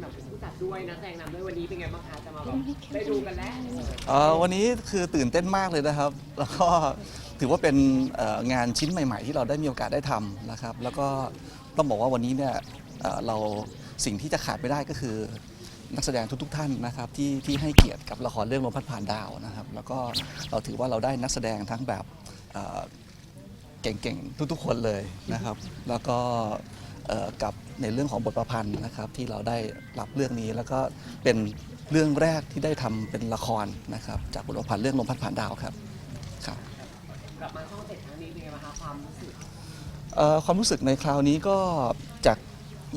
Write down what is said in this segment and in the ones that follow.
แบบผู้จัดด้วยนักแสดงนำด้วยวันนี้เป็นไงบ้างคะจะมาแบบได้ดูกันแล้วเอ่อวันนี้คือตื่นเต้นมากเลยนะครับ แล้วก็ถือว่าเป็นเอ่องานชิ้นใหม่ ๆ ที่เราได้มีโอกาสได้ทำนะครับ แล้วก็ต้องบอกว่าวันนี้เนี่ยเอ่อเราสิ่งที่จะขาดไม่ได้ก็คือ นักแสดงทุกๆท่านนะครับที่ที่ให้เกียรติกับละครเรื่องลมพัดผ่านดาวนะครับ แล้วก็เราถือว่าเราได้นักแสดงทั้งแบบเอ่อเก่งๆทุกๆคนเลยนะครับ แล้วก็เอ่อ กับในเรื่องของบทประพันธ์นะครับที่เราได้รับเรื่องนี้แล้วก็เป็นเรื่องแรกที่ได้ทำเป็นละครนะครับจากบทประพันธ์เรื่องลมพัดผ่านดาวครับครับกลับมาช่องเจ็ดครั้งนี้เป็นไงบ้างคะความรู้สึกเอ่อความรู้สึกในคราวนี้ก็จาก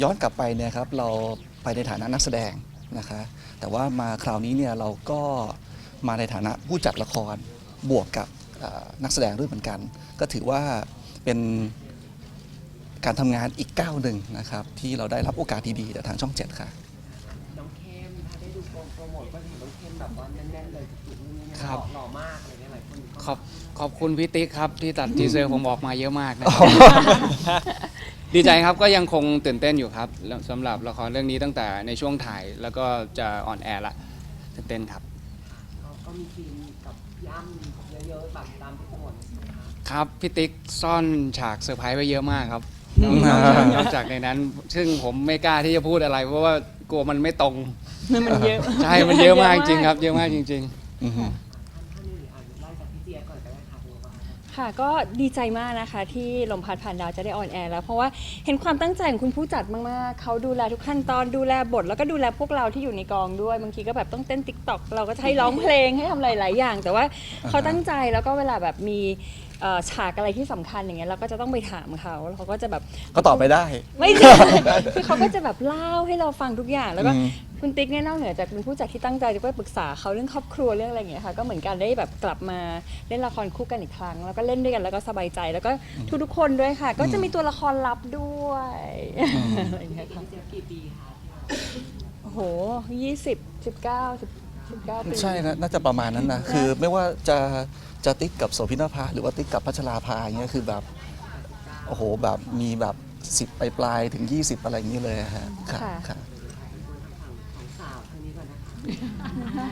ย้อนกลับไปเนี่ยครับเราไปในฐานะนักแสดงนะคะแต่ว่ามาคราวนี้เนี่ยเราก็มาในฐานะผู้จัดละครบวกกับเอ่อนักแสดงด้วยเหมือนกัน ก็ถือว่าเป็น การทำงานอีกก้าวหนึ่งนะครับที่เราได้รับโอกาสดีๆจากทางช่องเจ็ดค่ะ น้องเข้มถ้าได้ดูโปรโมทก็เห็นน้องเข้มแบบว่าแน่นๆเลยจุดๆนี่ครับ หล่อมากอะไรเงี้ยหลายคนก็ขอบขอบคุณพี่ติ๊กครับ ที่ตัดทีเซอร์ผมออกมาเยอะมากนะครับ ดีใจครับก็ยังคงตื่นเต้นอยู่ครับแล้วสำหรับละครเรื่องนี้ตั้งแต่ในช่วงถ่ายแล้วก็จะออนแอร์ละตื่นเต้นครับ ก็ก็มีซีนกับพี่อ้ำเยอะๆแบบตามที่โปรโมทนะคะครับพี่ติ๊กซ่อนฉากเซอร์ไพรส์ไว้เยอะมากครับอืม นอกจากนอกจากในนั้น ซึ่งผมไม่กล้าที่จะพูดอะไร เพราะว่ากลัวมันไม่ตรง มันเยอะ ใช่ มันเยอะมากจริงครับ เยอะมากจริงๆอือฮึท่านท่านอื่นอ่านไล่จากพี่เจียก่อนก็ได้ค่ะดูว่าค่ะก็ดีใจมากนะคะที่ลมพัดผ่านดาวจะได้ออนแอร์แล้วเพราะว่าเห็นความตั้งใจของคุณผู้จัดมากๆเขาดูแลทุกขั้นตอนดูแลบท แล้วก็ดูแลพวกเราที่อยู่ในกองด้วยบางทีก็แบบต้องเต้นติ๊กต็อกเราก็จะให้ร้องเพลงให้ทำหลายๆอย่าง แต่ว่าเขาตั้งใจแล้วก็เวลาแบบมี เอ่อฉากอะไรที่สำคัญอย่างเงี้ยเราก็จะต้องไปถามเขาแล้วเขาก็จะแบบ ก็ตอบไปได้ ไม่ใช่ คือเขาก็จะแบบเล่าให้เราฟังทุกอย่าง แล้วก็อืม คุณติ๊กเนี่ยนอกเหนือจากเป็นผู้จัดที่ตั้งใจจะไปปรึกษาเขาเรื่องครอบครัวเรื่องอะไรอย่างเงี้ยค่ะ ก็เหมือนกันได้แบบกลับมาเล่นละครคู่กันอีกครั้ง แล้วก็เล่นด้วยกันแล้วก็สบายใจ แล้วก็ทุกๆคนด้วยค่ะ ก็จะมีตัวละครลับด้วยอะไรอย่างเงี้ยค่ะพี่เจียกี่ปีคะที่เราโอ้โหยี่สิบสิบเก้าสิบ สิบเก้าปีใช่นะน่าจะประมาณนั้นนะ คือไม่ว่าจะจะติ๊กกับโสพินาภาหรือว่าติ๊กกับพัชราภาอย่างเงี้ยคือแบบโอ้โหแบบมีแบบ10ไปปลายๆถึง 20 อะไรอย่างนี้เลยฮะค่ะค่ะค่ะของสาวทางนี้ก่อนนะ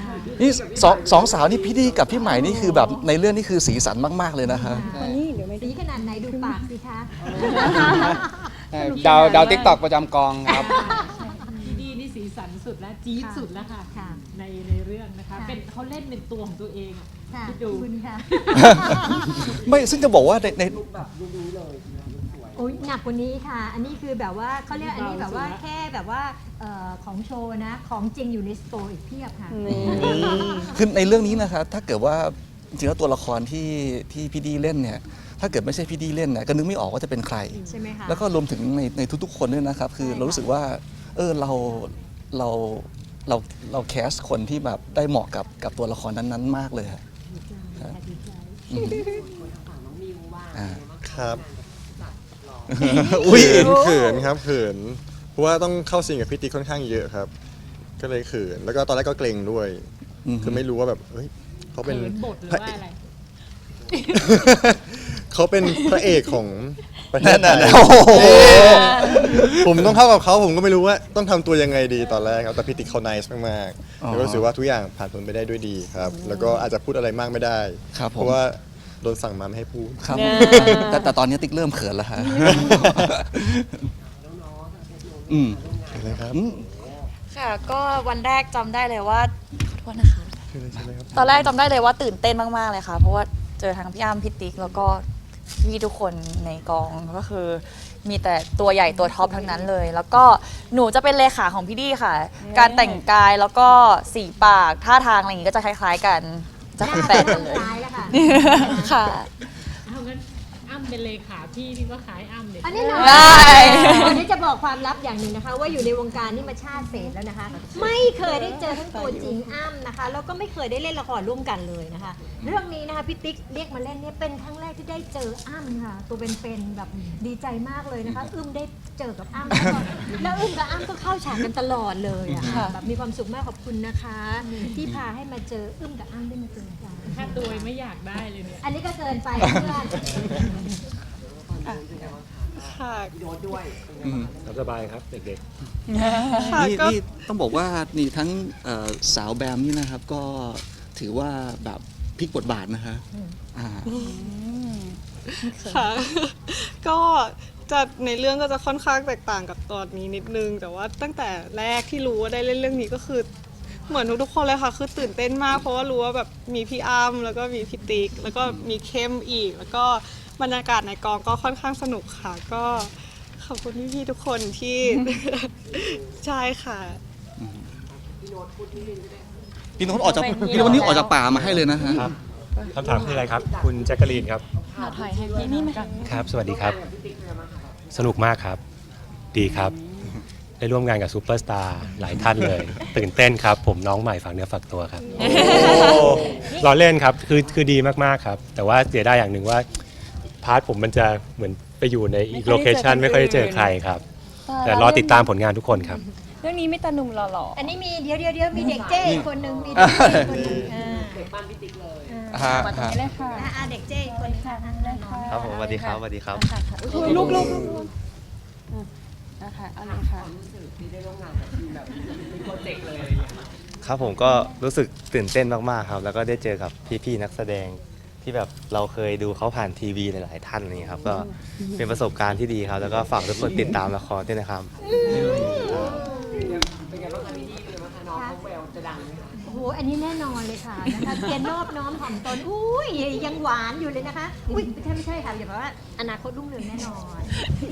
คะนี่สองสองสาวนี่พี่ดีกับพี่ใหม่นี่คือแบบในเรื่องนี่คือสีสันมาก ๆเลยนะฮะ วันนี้เดี๋ยวไม่สีได้ขนาดไหนดูปากสิคะใช่ดาวดาวติ๊กตอกประจำกองครับพี่ดีนี่ สีสันสุดแล้วจี๊ดค่ะสุดแล้วค่ะค่ะในในเรื่องนะคะ ค่ะ เป็นเขาเล่นเป็นตัวของตัวเองอะ ค่ะคิดดูคุณค่ะ ไม่ซึ่งจะบอกว่าในใน ลุกแบบรู้ๆเลยนะลุกสวย โอ้ยหนักกว่านี้ค่ะ อันนี้คือแบบว่าเขาเรียกอันนี้แบบว่าแค่แบบว่าเอ่อของโชว์นะ ของจริงอยู่ในสโตร์อีกเพียบค่ะ นี่คือในเรื่องนี้นะครับถ้าเกิดว่าจริงๆแล้วตัวละครที่ที่พี่ดีเล่นเนี่ยถ้าเกิดไม่ใช่พี่ดีเล่นเนี่ยก็นึกไม่ออกว่าจะเป็นใคร ใช่ไหมคะ แล้วก็รวมถึงในในทุกๆ คนด้วยนะครับ คือใช่ค่ะ เรารู้สึกว่าเออเรา เราเราเราแคสคนที่แบบได้เหมาะกับกับตัวละครนั้นๆ มากเลยฮะดีใจค่ะดีใจอืม คนทางฝั่งน้องมิวบ้างอ่าเป็นไงางะครับจัดหล่ออุ้ยเขินครับเขินเพราะว่าต้องเข้าซีนกับพี่ติ๊กค่อนข้างเยอะครับ ก็เลยเขินแล้วก็ตอนแรกก็เกรงด้วย คือไม่รู้ว่าแบบเฮ้ยเขาเป็นเขินบทหรือพระว่าเอกอะไร เขาเป็นพระเอกของประเทศไทนั่นยน่ะโอ้โห ผมต้องเข้ากับเขาผมก็ไม่รู้ว่าต้องทำตัวยังไงดีตอนแรกครับแต่พี่ติ๊กเขา nice มากอ๋อๆแล้วก็รู้สึกว่าทุกอย่างผ่านพ้นไปได้ด้วยดีครับ แล้วก็อาจจะพูดอะไรมากไม่ได้ ครับผม เพราะว่าโดนสั่งมาไม่ให้พูด ครับเนี่ยแต่แต่ตอนนี้ติ๊กเริ่มเขินแล้วฮะน้องๆทางเทคโนโลอืยีมร่วมงานนะครับอืม ค่ะ ก็วันแรกจำได้เลยว่าขอโทษนะคะ ตอนแรกจำได้เลยว่าตื่นเต้นมากๆเลยค่ะ เพราะว่าเจอทั้งพี่อ้ำพี่ติ๊กแล้วก็ พี่ทุกคนในกองก็คือ มีแต่ตัวใหญ่ตัวท็อปทั้งนั้นเลย แล้วก็หนูจะเป็นเลขาของพี่ดี้ค่ะ การแต่งกายแล้วก็สีปากท่าทางอะไรอย่างงี้ก็จะคล้าย ๆ กันจะเป็นแฟนกันเลยตายแล้วค่ะ ค่ะเอางั้นอ้ำเป็นเลขาพี่นี่ก็ขายอ้ำเลยอันนี้นะได้ อันนี้จะบอกความลับอย่างหนึ่งนะคะ ว่าอยู่ในวงการนี่มาชาติเศษแล้วนะคะ ไม่เคยได้เจอทั้งตัวจริงอ้ำนะคะแล้วก็ไม่เคยได้เล่นละครร่วมกันเลยนะคะ เรื่องนี้นะคะพี่ติ๊กเรียกมาเล่นเนี่ยเป็นครั้งแรกที่ได้เจออ้ำค่ะ ตัวเป็นๆแบบดีใจมากเลยนะคะอึ้มได้เจอกับอ้ำแล้วก็แล้วอึ้มกับอ้ำก็เข้าฉากกันตลอดเลยอะค่ะแบบมีความสุขมากขอบคุณนะคะ ที่พาให้มาเจออึ้มกับอ้ำได้มาเจอกัน ถ้าตัวไม่อยากได้เลยเนี่ยอันนี้ก็เกินไปเพื่อนตอนนี้เป็นไงบ้างคะค่ะพี่โน้ตด้วยเป็นไงอืมบ้างคะสบายครับเด็กค่ะนี่ก็ นี่ต้องบอกว่านี่ทั้งเอ่อสาวแบมนี่นะครับ ก็ถือว่าแบบพลิกบทบาทนะคะอ่า ค่ะ ก็จะในเรื่องก็จะค่อนข้างแตกต่างกับตอนนี้นิดนึง แต่ว่าตั้งแต่แรกที่รู้ว่าได้เล่นเรื่องนี้ก็คือ เหมือนทุกๆคนเลยค่ะ คือตื่นเต้นมาก เพราะว่ารู้ว่าแบบมีพี่อ้ำแล้วก็มีพี่ติ๊กแล้วก็มีเข้มอีก แล้วก็บรรยากาศในกองก็ค่อนข้างสนุกค่ะ ก็ขอบคุณพี่ๆทุกคนที่ ใช่ค่ะ พี่โน้ตพูดที่นี่ได้พี่โน้ตออกจากพี่โน้ตนี่ออกจากป่ามาให้เลยนะฮะๆครับคำถามคืออะไรครับ คุณแจ็คกะลีนครับมาถ่ายให้พี่นี่ไหมคะครับ สวัสดีครับพี่ติ๊กเป็นไงบ้างคะสนุกมากครับ ดีครับ ได้ร่วมงานกับซูเปอร์สตาร์หลายท่านเลย ตื่นเต้นครับ ผมน้องใหม่ฝากเนื้อฝากตัวครับรอเล่นครับคือคือดีมากๆครับ แต่ว่าเสียดายอย่างหนึ่งว่า พาร์ทผมมันจะเหมือนไปอยู่ในอีกโลเคชันไม่ค่อยได้เจอใครครับ แต่รอติดตามผลงานทุกคนครับ เรื่องนี้ไม่ตาหนุ่มหล่ออันนี้มีเดี๋ยวเดี๋ยวเดี๋ยวมีเด็กเจ้อีกคนหนึ่งมีเด็กเจ้อีกคนหนึ่งอ่าเด็กบ้านพี่ติ๊กเลยฮะๆมาตรงฮะนี้เลยค่ะอ่าอ่าเด็กเจ้อีกคนหนึ่งค่ะอ่าน้องครับผมสวัสดีครับสวัสดีครับลูกลูกลูกลูกนะ คะเอาเลยค่ะ รู้สึกที่ได้ร่วมงานกับทีมแบบมีโปรเจกต์เลยอะไรอย่างเงี้ยครับผมก็รู้สึกตื่นเต้นมากๆครับ แล้วก็ได้เจอกับพี่ๆนักแสดงที่แบบเราเคยดูเขาผ่านทีวีหลายๆท่านนี่ครับก็เป็นประสบการณ์ที่ดีครับ แล้วก็ฝากทุกคนติดตามละครด้วยนะครับ เอ้โหอันนี้แน่นอนเลยค่ะนะคะเรียนนอบน้อมถ่อมตนอุ้ยยังหวานอยู่เลยนะคะอุ้ยไม่ใช่ไม่ใช่ค่ะอย่าบอกว่าอนาคตรุ่งเรืองแน่นอน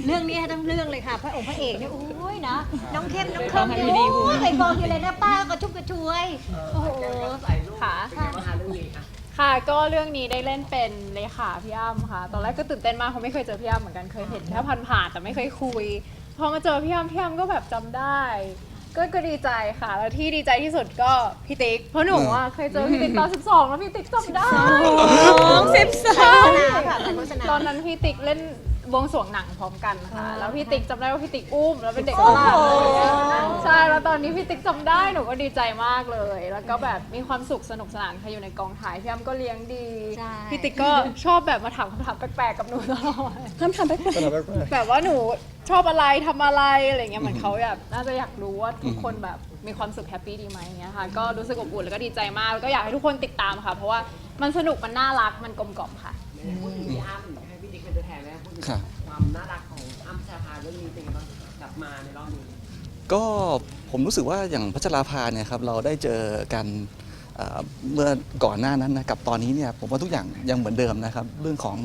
เรื่องนี้ทั้งเรื่องเลยค่ะ พระองค์พระเอกเนี่ยอุ้ยนะน้องเข้มน้องเคิมเนี่ยโอ้ยไปกองอยู่เลยนะป้าก็ชุบกระชวยโอ้โหใส่ลูกค่ะเป็นไงบ้างคะเรื่องนี้อะค่ะก็เรื่องนี้ได้เล่นเป็นเลขาพี่อ้ำค่ะ ตอนแรกก็ตื่นเต้นมากเพราะไม่เคยเจอพี่อ้ำเหมือนกันเคยเห็นแค่ผ่านๆแต่ไม่เคยคุยพอมาเจอพี่อ้ำพี่อ้ำก็แบบจำได้ ก็ก็ดีใจค่ะ แล้วที่ดีใจที่สุดก็พี่ติ๊กเพราะหนูอะเคยเจอพี่ติ๊กตอน12 แล้วพี่ติ๊กจำได้สิบสอโฆงษณาค่ะโฆษณาตอนนั้นพี่ติ๊กเล่นบวงสรวงหนังพร้อมกันค่ะ แล้วพี่ติ๊กจำได้ว่าพี่ติ๊กอุ้มแล้วเป็นเด็กฝรั่งใช่แล้วตอนนี้พี่ติ๊กจำได้หนูก็ดีใจมากเลย แล้วก็แบบมีความสุขสนุกสนานค่ะอยู่ในกองถ่ายพี่อ้ำก็เลี้ยงดีใช่ พี่ติ๊กก็ชอบแบบมาถามคำถามแปลกๆกับหนูตลอด คำถามแปลกๆแบบว่าหนู ชอบอะไรทำอะไรอะไรเงี้ยเหมือนเขาแบบน่าจะอยากรู้ว่าทุกคนแบบมีความสุขแฮปปี้ดีไหมเงี้ยค่ะก็รู้สึกอบอุ่นแล้วก็ดีใจมากแล้วก็อยากให้ทุกคนติดตามค่ะ เพราะว่ามันสนุกมันน่ารักมันกลมกล่อมค่ะ พูดถึงพี่อ้ำให้พี่ติ๊กเป็นตัวแทนแล้วพูดถึงครับความน่ารักของอ้ำชาพาเรื่องนี้เป็นไงบ้างกลับมาในรอบนี้ก็ผมรู้สึกว่าอย่างพัชราภาเนี่ยครับเราได้เจอกันเอ่อเมื่อก่อนหน้านั้นนะกับตอนนี้เนี่ยผมว่าทุกอย่างยังเหมือนเดิมนะครับ เรื่องของ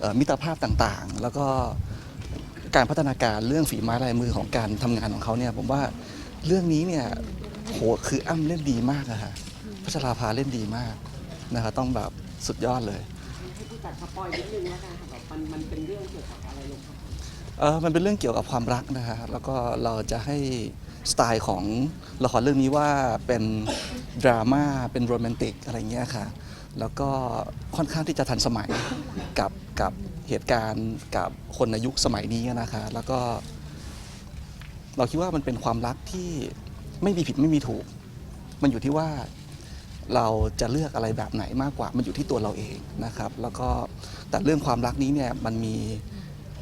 เอ่อมิตรภาพต่างๆ แล้วก็ การพัฒนาการเรื่องฝีไม้ลายมือของการทำงานของเขาเนี่ยผมว่าเรื่องนี้เนี่ยโหคืออ้ำเล่นดีมากอะฮะพัชราภาเล่นดีมากนะครับต้องแบบสุดยอดเลยให้ผู้จัดสปอยนิดนึงแล้วกันค่ะแบบมันมันเป็นเรื่องเกี่ยวกับอะไรลงคะเออมันเป็นเรื่องเกี่ยวกับความรักนะฮะแล้วก็เราจะให้สไตล์ของละครเรื่องนี้ว่าเป็นดราม่าเป็นโรแมนติกอะไรเงี้ยค่ะ แล้วก็ค่อนข้างที่จะทันสมัยกับกับเหตุการณ์กับคนในยุคสมัยนี้นะคะแล้วก็เราคิดว่ามันเป็นความรักที่ไม่มีผิดไม่มีถูก มันอยู่ที่ว่าเราจะเลือกอะไรแบบไหนมากกว่า มันอยู่ที่ตัวเราเองนะครับ แล้วก็แต่เรื่องความรักนี้เนี่ยมันมี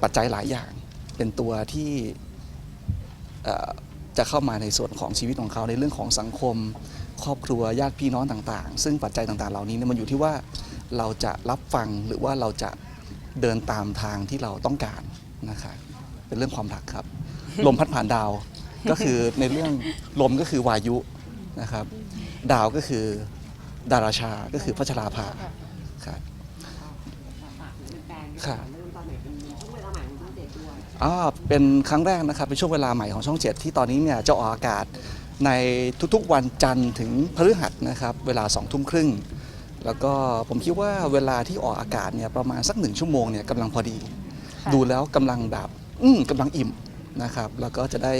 ปัจจัยหลายอย่าง เป็นตัวที่จะเข้ามาในส่วนของชีวิตของเขาในเรื่องของสังคม ครอบครัวญาติพี่น้องต่างๆ ซึ่งปัจจัยต่างๆ เหล่านี้เนี่ยมันอยู่ที่ว่าเราจะรับฟังหรือว่าเราจะเดินตามทางที่เราต้องการนะคะเป็นเรื่องความรักครับ ลมพัดผ่านดาวก็คือในเรื่องลมก็คือวายุนะครับ ดาวก็คือดาราชาก็คือพัชราภาครับค่ะค่ะเริ่มตอนไหนเป็นช่วงเวลาใหม่ขอเป็นครั้งแรกนะครับเป็นช่วงเวลาใหม่ของช่อง7ที่ตอนนี้เนี่ยจะออกอากาศ ในทุกๆวันจันทร์ถึงพฤหัสนะครับเวลา2องทุ่มครึ่ง แล้วก็ผมคิดว่าเวลาที่ออกอากาศเนี่ยประมาณสักหนึ่งชั่วโมงเนี่ยกำลังพอดี ค่ะ ดูแล้วกำลังแบบ อืมกำลังอิ่มนะครับ แล้วก็จะได้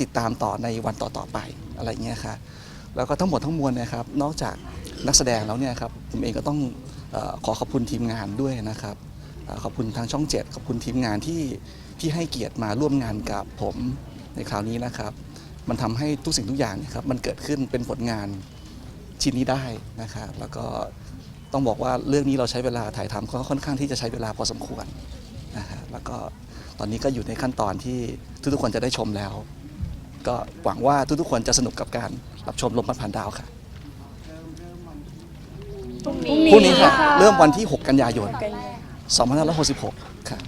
ติดตามต่อในวันต่อๆไปอะไรเงี้ยค่ะแล้วก็ทั้งหมดทั้งมวลเนะครับ นอกจากนักแสดงแล้วเนี่ยครับผมเองก็ต้องเออขอขอบคุณทีมงานด้วยนะครับเอ่อขอบคุณทางช่อง7ขอบคุณทีมงานที่ที่ให้เกียรติมาร่วมงานกับผมในคราวนี้นะครับ มันทำให้ทุกสิ่งทุกอย่างครับมันเกิดขึ้นเป็นผลงานชิ้นนี้ได้นะครับแล้วก็ต้องบอกว่าเรื่องนี้เราใช้เวลาถ่ายทำก็ค่อนข้างที่จะใช้เวลาพอสมควรนะฮะแล้วก็ตอนนี้ก็อยู่ในขั้นตอนที่ทุกๆคนจะได้ชมแล้ว ก็หวังว่าทุกๆคนจะสนุกกับการรับชมลมพัดผ่านดาวค่ะพรุ่งนี้ค่ะ เริ่มวันที่ 6 กันยายน2566 ค่ะ